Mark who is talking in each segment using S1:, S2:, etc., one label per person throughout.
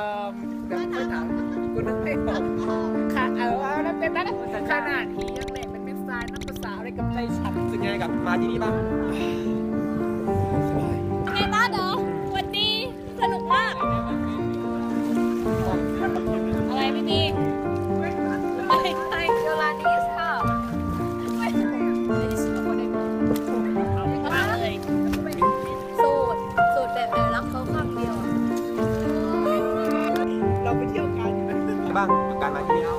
S1: ออเดี๋ยวไม่ถามกูนึกไม่ออกค่ะเออเอาแล้วเป็นนั้นขนาดที่ยังเล่นเป็นเม็ดทรายน้ำภาษาอะไรกับใจฉัน
S2: รู้สึกไงกับมาที่นี่บ้าง
S3: ไงบ้างกับกา
S1: ร
S2: มาที่นี่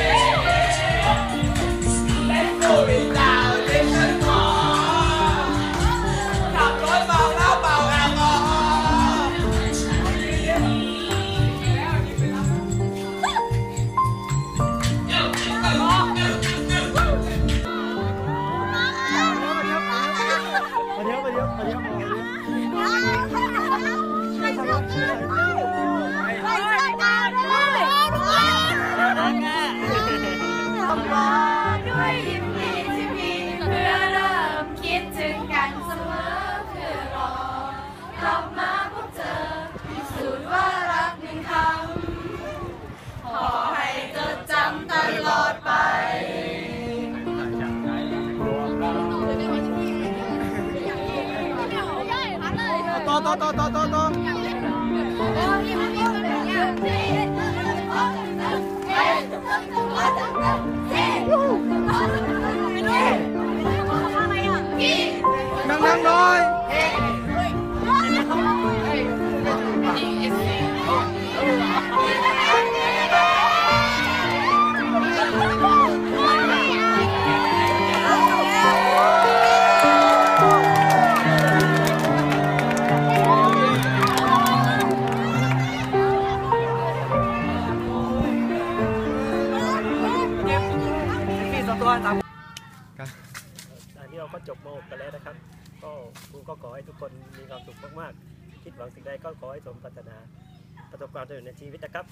S1: 哒哒哒哒哒哒。
S2: พี่สองตัวตาม
S4: อันนี้เราก็จบม .6 กันแล้วนะครับ ก็ครูก็ขอให้ทุกคนมีความสุขมากๆ คิดหวังสิ่งใดก็ขอให้สมปรารถนา ประสบความสำเร็จในชีวิตนะครับ